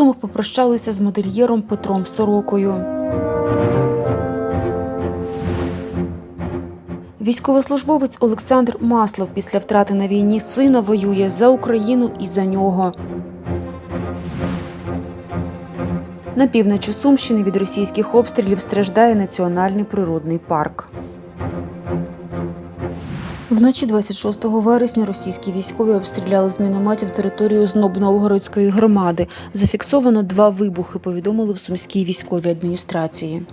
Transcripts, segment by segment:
Сумах попрощалися з модельєром Петром Сорокою. Військовослужбовець Олександр Маслов після втрати на війні сина воює за Україну і за нього. На півночі Сумщини від російських обстрілів страждає національний природний парк. Вночі 26 вересня російські військові обстріляли з мінометів територію Зноб-Новгородської громади. Зафіксовано два вибухи, повідомили в Сумській військовій адміністрації.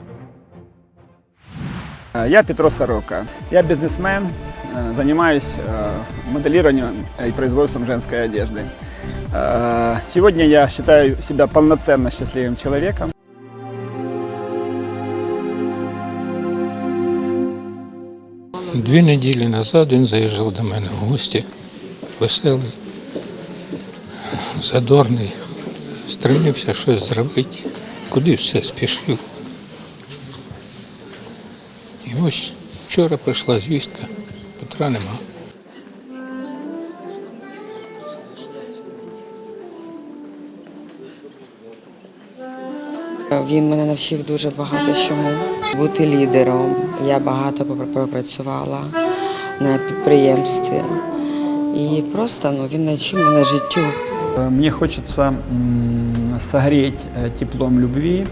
Я Петро Сорока. Я бизнесмен, э, занимаюсь э, моделированием и производством женской одежды. Э, Сегодня я считаю себя полноценно счастливым человеком. Дві неділі назад він заїжджав до мене в гості, веселий, задорний, стремився щось зробити, куди все спішив. І ось вчора прийшла звістка, Петра нема. Він мене навчив дуже багато чому. Бути лідером. Я багато попра- пропрацювала на підприємстві. І просто ну, він навчив мене життю. Э, Мне хочется м, согреть э, теплом любви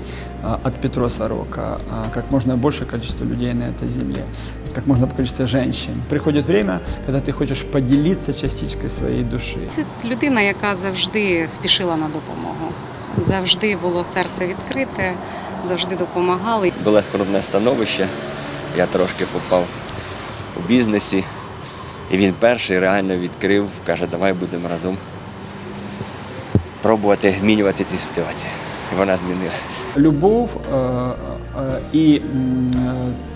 э, от Петро Сорока э, как можно большее количество людей на этой земле, и как можно большее количество женщин. Приходит время, когда ты хочешь поделиться частичкой своей души. Це людина, яка завжди спішила на допомогу. Завжди було серце відкрите, завжди допомагали. Було скрутне становище. Я трошки попав у бізнесі. І він перший реально відкрив, каже, давай будемо разом пробувати змінювати ці ситуації. І вона змінилася. Любов е, е, і е,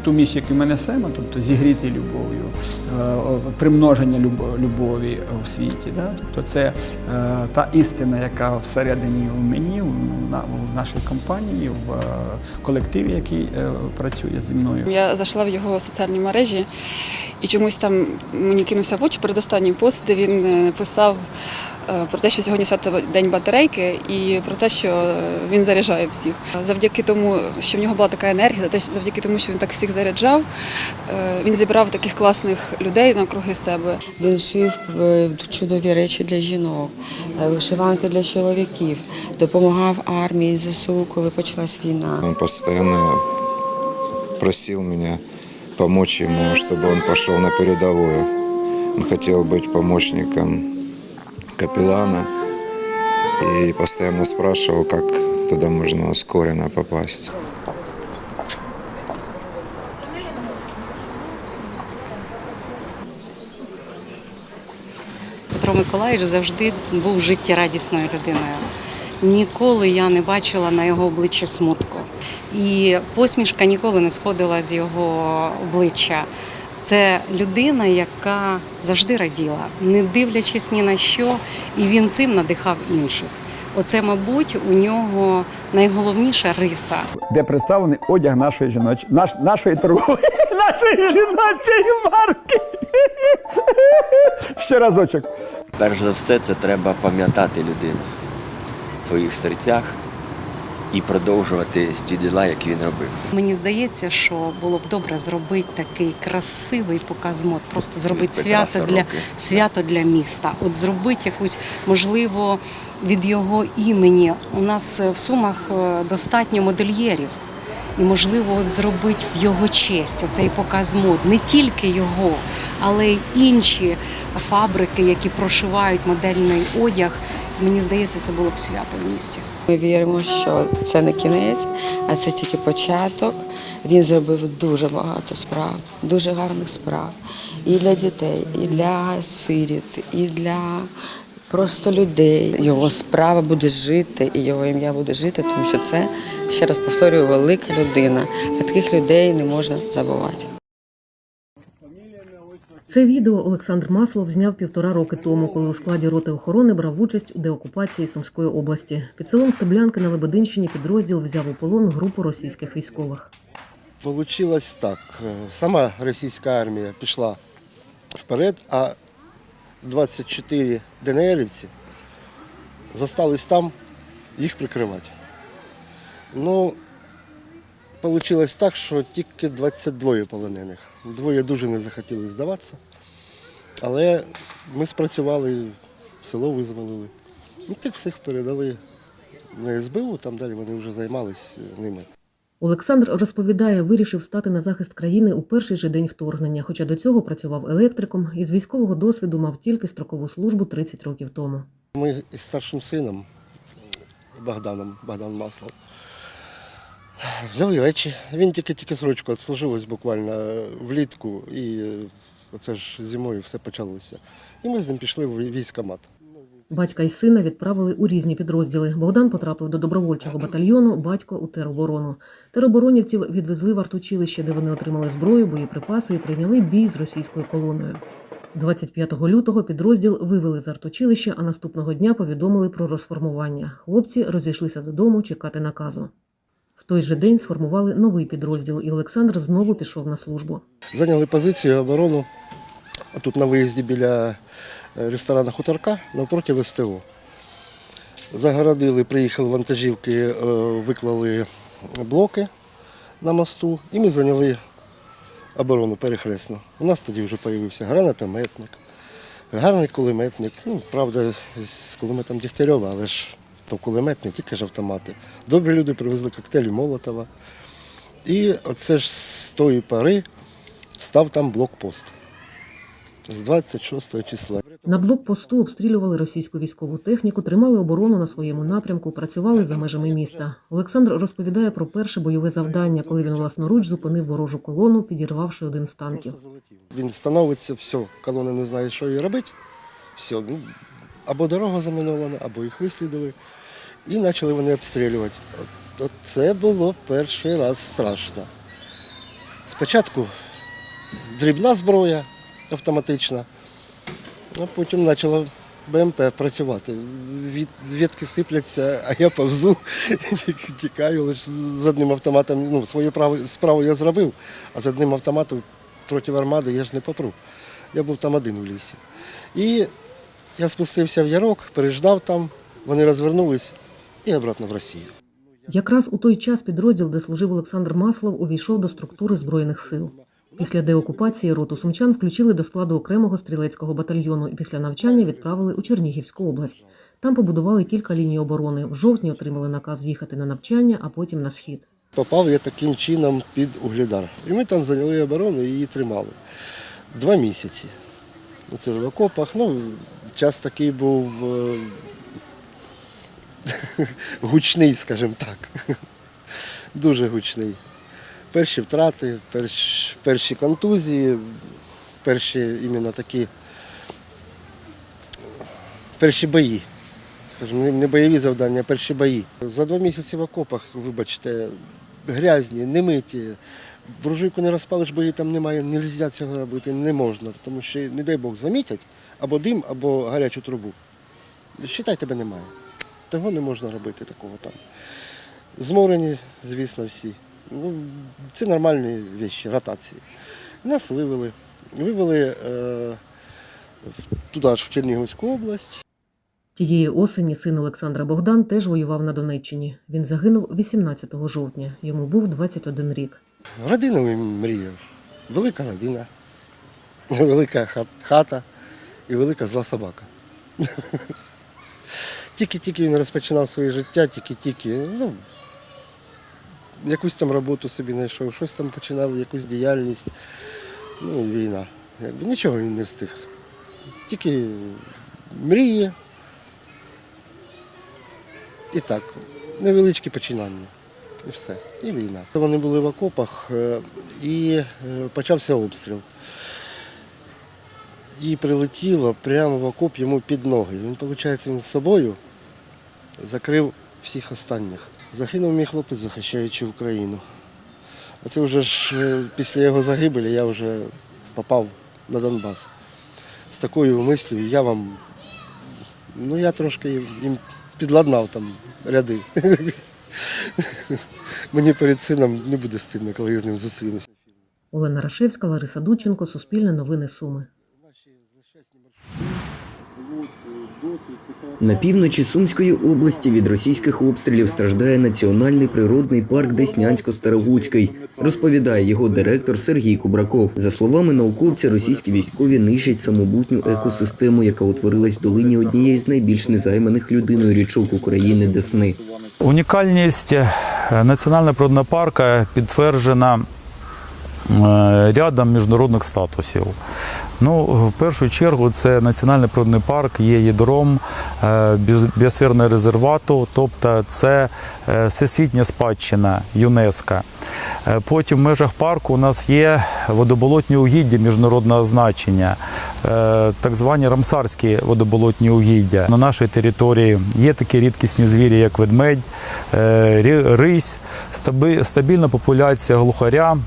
ту міч, яку ми несемо, тобто зігріти любов'ю, е, примноження любо- любові у світі. Да? Тобто це е, та істина, яка всередині в мені, в, на- в нашій компанії, в е, колективі, який е, працює зі мною. Я зайшла в його соціальні мережі і чомусь там мені кинувся в очі передостанній пост, де він е, писав про те, що сьогодні свято день батарейки, і про те, що е, він заряджає всіх. Завдяки тому, що в нього була така енергія, те, що- завдяки тому, що він так всіх заряджав, е, він зібрав таких класних людей навкруги себе. Він шив е, чудові речі для жінок, е, вишиванки для чоловіків, допомагав армії ЗСУ, коли почалась війна. Он постоянно просил меня помочь ему, чтобы он пошел на передовую. Он хотел быть помощником капеллана и постоянно спрашивал, как туда можно ускоренно попасть. Петро Миколаївич завжди був життєрадісною людиною. Ніколи я не бачила на його обличчі смутку. І посмішка ніколи не сходила з його обличчя. Це людина, яка завжди раділа, не дивлячись ні на що, і він цим надихав інших. Оце, мабуть, у нього найголовніша риса. Де представлений одяг нашої жіночої, наш, нашої торгової, нашої жіночої марки. Ще разочок. Перш за все, це треба пам'ятати людину в своїх серцях і продовжувати ті діла, які він робив. Мені здається, що було б добре зробити такий красивий показмод, просто зробити свято для свято для міста. От зробити якусь, можливо, від його імені. У нас е, в Сумах е, достатньо модельєрів. І можливо, от зробити в його честь оцей показ мод. Не тільки його, але й інші фабрики, які прошивають модельний одяг. Мені здається, це було б свято в місті. Ми віримо, що це не кінець, а це тільки початок. Він зробив дуже багато справ, дуже гарних справ. І для дітей, і для сиріт, і для просто людей. Його справа буде жити, і його ім'я буде жити, тому що це, ще раз повторюю, велика людина. А таких людей не можна забувати. Це відео Олександр Маслов зняв півтора роки тому, коли у складі роти охорони брав участь у деокупації Сумської області. Під селом Стеблянки на Лебединщині підрозділ взяв у полон групу російських військових. Получилось так. е, Сама російська армія пішла вперед, а 24 ДНРівці зостались там їх прикривати. Ну, вийшло так, що тільки 22 полонених. Двоє дуже не захотіли здаватися. Але ми спрацювали, село визволили. І тих всіх передали на СБУ, там далі вони вже займались ними. Олександр розповідає, вирішив стати на захист країни у перший же день вторгнення, хоча до цього працював електриком і з військового досвіду мав тільки строкову службу 30 років тому. Ми із старшим сином Богданом, Богдан Маслов, взяли речі. Він тільки тільки срочку відслужив ось буквально влітку, і е, оце ж зимою все почалося. І ми з ним пішли в військкомат. Батька й сина відправили у різні підрозділи. Богдан потрапив до добровольчого батальйону, батько у тероборону. Тероборонівців відвезли в артучилище, де вони отримали зброю, боєприпаси і прийняли бій з російською колоною. 25 лютого підрозділ вивели з артучилища, а наступного дня повідомили про розформування. Хлопці розійшлися додому чекати наказу. Той же день сформували новий підрозділ, і Олександр знову пішов на службу. Зайняли позицію оборону тут на виїзді біля е, ресторану Хуторка навпроти СТО. Загородили, приїхали вантажівки, е, виклали блоки на мосту, і ми зайняли оборону перехресно. У нас тоді вже з'явився гранатометник, гарний кулеметник. Ну, правда, з кулеметом Дігтярьова, але ж то кулемет не тільки ж автомати. Добрі люди привезли коктейлі Молотова. І оце ж з тої пори став там блокпост. З 26 числа. На блокпосту обстрілювали російську військову техніку, тримали оборону на своєму напрямку, працювали за межами міста. Олександр розповідає про перше бойове завдання, коли він власноруч зупинив ворожу колону, підірвавши один з танків. Він становиться, все, колона не знає, що їй робити. Все, ну, або дорога замінована, або їх вислідили. І почали вони обстрілювати. От, це було перший раз страшно. Спочатку дрібна зброя автоматична, а потім почала БМП працювати. Від, ветки сипляться, а я повзу, тікаю, лише з одним автоматом. Ну, свою праву, справу я зробив, а з одним автоматом проти армади я ж не попру. Я був там один у лісі. І я спустився в ярок, переждав там, вони розвернулись і обратно в Росію. Якраз у той час підрозділ, де служив Олександр Маслов, увійшов до структури збройних сил. Після деокупації роту сумчан включили до складу окремого стрілецького батальйону і після навчання відправили у Чернігівську область. Там побудували кілька ліній оборони. В жовтні отримали наказ їхати на навчання, а потім на схід. Попав я таким чином під Угледар. І ми там зайняли оборону і її тримали. Два місяці. Це в окопах. Ну, час такий був е, гучний, скажімо так. Дуже гучний. Перші втрати, перш, перші контузії, перші іменно такі перші бої. Скажімо, не бойові завдання, а перші бої. За два місяці в окопах, вибачте, грязні, немиті. Буржуйку не розпалиш, бо її там немає, не можна цього робити, не можна, тому що, не дай Бог, замітять або дим, або гарячу трубу. Считай, тебе немає. Того не можна робити такого там. Зморені, звісно, всі. Ну, це нормальні речі, ротації. Нас вивели. Вивели е, туди ж в Чернігівську область. Тієї осені син Олександра Богдан теж воював на Донеччині. Він загинув 18 жовтня. Йому був 21 рік. Родину він мріяв. Велика родина, велика хата і велика зла собака. Тільки-тільки він розпочинав своє життя, тільки-тільки, ну, якусь там роботу собі знайшов, щось там починав, якусь діяльність. Ну, війна. Якби нічого він не встиг. Тільки мрії. І так, невеличкі починання. І все. І війна. Вони були в окопах е, і е, почався обстріл. І прилетіло прямо в окоп йому під ноги. Він, виходить, він з собою закрив всіх останніх. Загинув мій хлопець, захищаючи Україну. А це вже ж е, після його загибелі я вже попав на Донбас. З такою мислю я вам, ну я трошки їм підладнав там ряди. Мені перед сином не буде стидно, коли я з ним зустрінуся. Олена Рашевська, Лариса Дудченко, Суспільне новини Суми. На півночі Сумської області від російських обстрілів страждає Національний природний парк Деснянсько-Старогуцький, розповідає його директор Сергій Кубраков. За словами науковця, російські військові нищать самобутню екосистему, яка утворилась в долині однієї з найбільш незайманих людиною річок України Десни. Унікальність е, національного природного парку підтверджена рядом міжнародних статусів. Ну, в першу чергу, це національний природний парк є ядром е, біосферного резервату, тобто це е, всесвітня спадщина ЮНЕСКО. Е, Потім в межах парку у нас є водоболотні угіддя міжнародного значення, е, так звані рамсарські водоболотні угіддя. На нашій території є такі рідкісні звірі, як ведмедь, е, рись, стабільна популяція глухаря.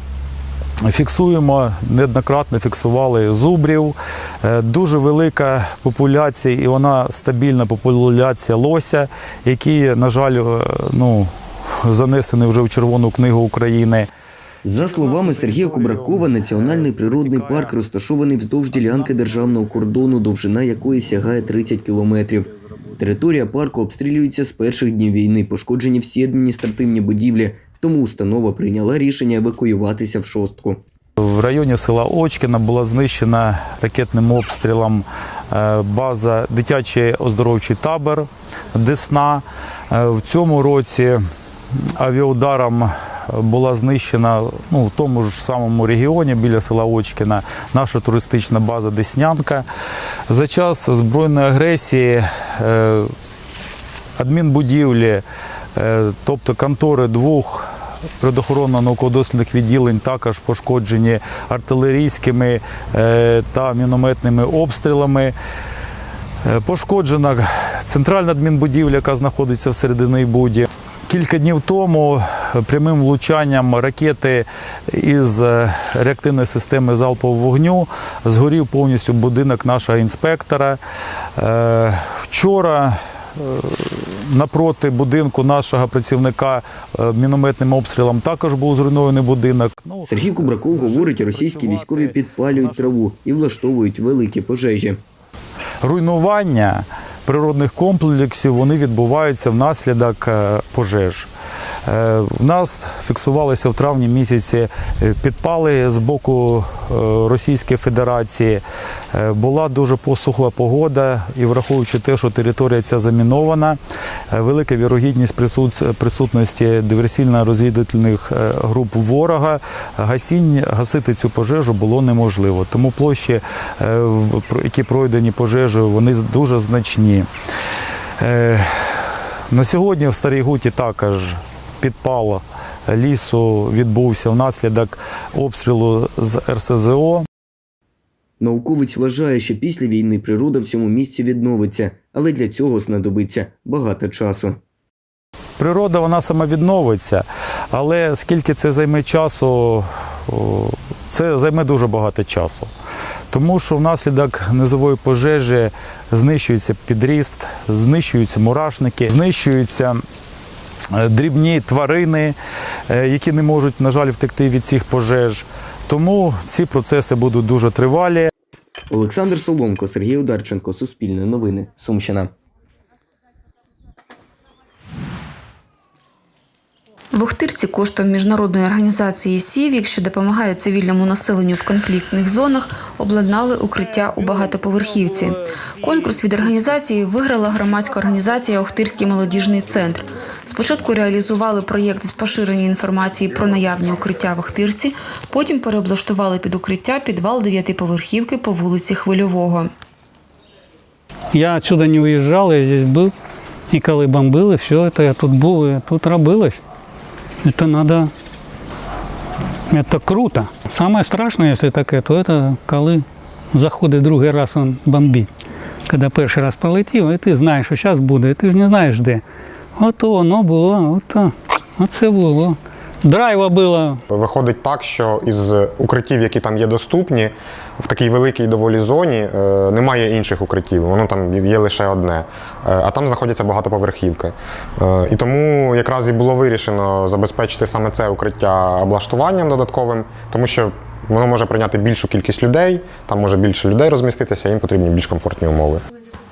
Фіксуємо, неоднократно фіксували зубрів. Е, Дуже велика популяція, і вона стабільна популяція лося, який, на жаль, е, ну, занесений вже в Червону книгу України. За словами Сергія Кубракова, національний природний парк розташований вздовж ділянки державного кордону, довжина якої сягає 30 кілометрів. Територія парку обстрілюється з перших днів війни, пошкоджені всі адміністративні будівлі, тому установа прийняла рішення евакуюватися в шостку. В районі села Очкіна була знищена ракетним обстрілом е, база дитячий оздоровчий табор Десна. Е, В цьому році авіаударом була знищена ну, в тому ж самому регіоні біля села Очкіна наша туристична база Деснянка. За час збройної агресії е, адмінбудівлі, тобто контори двох предохоронно-науково-дослідних відділень також пошкоджені артилерійськими е, та мінометними обстрілами. Е, Пошкоджена центральна адмінбудівля, яка знаходиться всередині буді. Кілька днів тому прямим влучанням ракети із е, реактивної системи залпового вогню згорів повністю будинок нашого інспектора. Вчора напроти будинку нашого працівника е, мінометним обстрілом також був зруйнований будинок. Ну, Сергій Кубраков говорить, російські військові підпалюють траву і влаштовують великі пожежі. руйнування природних комплексів вони відбуваються внаслідок е, пожеж. Е, В нас фіксувалися в травні місяці е, підпали з боку е, Російської Федерації. Е, Була дуже посухла погода, і враховуючи те, що територія ця замінована, е, велика вірогідність присутності диверсійно-розвідувальних е, груп ворога, гасінь, гасити цю пожежу було неможливо. Тому площі, е, які пройдені пожежею, вони дуже значні. Е, На сьогодні в Старій Гуті також підпал лісу відбувся внаслідок обстрілу з РСЗО. Науковець вважає, що після війни природа в цьому місці відновиться, але для цього знадобиться багато часу. Природа вона сама відновиться, але скільки це займе часу, це займе дуже багато часу. Тому що внаслідок низової пожежі знищується підріст, знищуються мурашники, знищуються дрібні тварини, е, які не можуть, на жаль, втекти від цих пожеж. Тому ці процеси будуть дуже тривалі. Олександр Соломко, Сергій Ударченко, Суспільне новини, Сумщина. В Охтирці коштом міжнародної організації «Сівік», що допомагає цивільному населенню в конфліктних зонах, обладнали укриття у багатоповерхівці. Конкурс від організації виграла громадська організація Охтирський молодіжний центр. Спочатку реалізували проєкт з поширення інформації про наявні укриття в Охтирці, потім переоблаштували під укриття підвал дев'ятиповерхівки по вулиці Хвильового. Я отсюда не уезжал, я здесь был. И коли бомбили, все это я тут був, и тут робилось. Это надо... Это круто. Самое страшное, если таке, то это коли заходить другий раз он бомбить. Коли перший раз полетів, і ти знаєш, що зараз буде, і ти ж не знаєш де. От воно було, от, оце було. Драйва було, Виходить так, що із укриттів, які там є доступні, в такій великій доволі зоні е, немає інших укриттів. Воно там є лише одне. Е, А там знаходяться багатоповерхівки. Е, І тому якраз і було вирішено забезпечити саме це укриття облаштуванням додатковим, тому що воно може прийняти більшу кількість людей, там може більше людей розміститися, їм потрібні більш комфортні умови.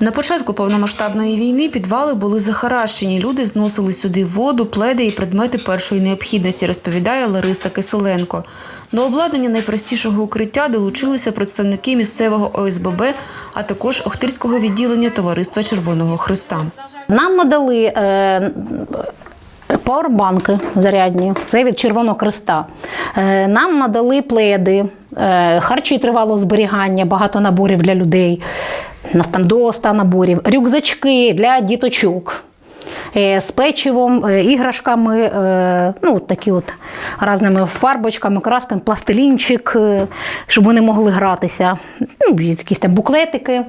На початку повномасштабної війни підвали були захаращені. Люди зносили сюди воду, пледи і предмети першої необхідності, розповідає Лариса Киселенко. До обладнання найпростішого укриття долучилися представники місцевого ОСББ, а також Охтирського відділення Товариства Червоного Христа. Нам надали е, пауербанки зарядні, це від Червоного Креста. Е, нам надали пледи, харчі тривалого зберігання, багато наборів для людей. Нас там до 100 наборів, рюкзачки для діточок. е, З печивом, е, іграшками, е, ну, такі от різними фарбочками, красками, пластилінчик, е, щоб вони могли гратися. Ну, якісь там буклетики,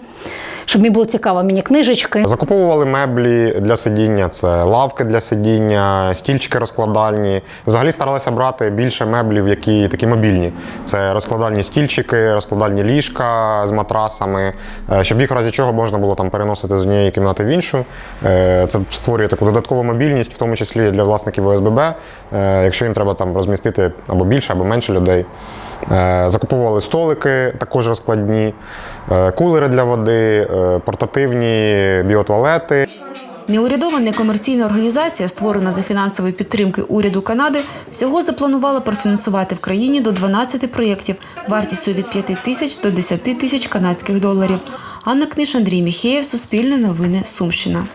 щоб мені було цікаво, міні-книжечки. Закуповували меблі для сидіння, це лавки для сидіння, стільчики розкладальні. Взагалі старалися брати більше меблів, які такі мобільні. Це розкладальні стільчики, розкладальні ліжка з матрасами, е, щоб їх разі чого можна було там переносити з однієї кімнати в іншу. Е, Це створює таку додаткову мобільність, в тому числі для власників ОСББ, е, якщо їм треба там розмістити або більше, або менше людей. Е, Закуповували столики, також розкладні, е, кулери для води, е, портативні біотуалети. Неурядова некомерційна організація, створена за фінансової підтримки уряду Канади, всього запланувала профінансувати в країні до 12 проєктів вартістю від 5 тисяч до 10 тисяч канадських доларів. Анна Книж, Андрій Міхеєв, Суспільне новини, Сумщина.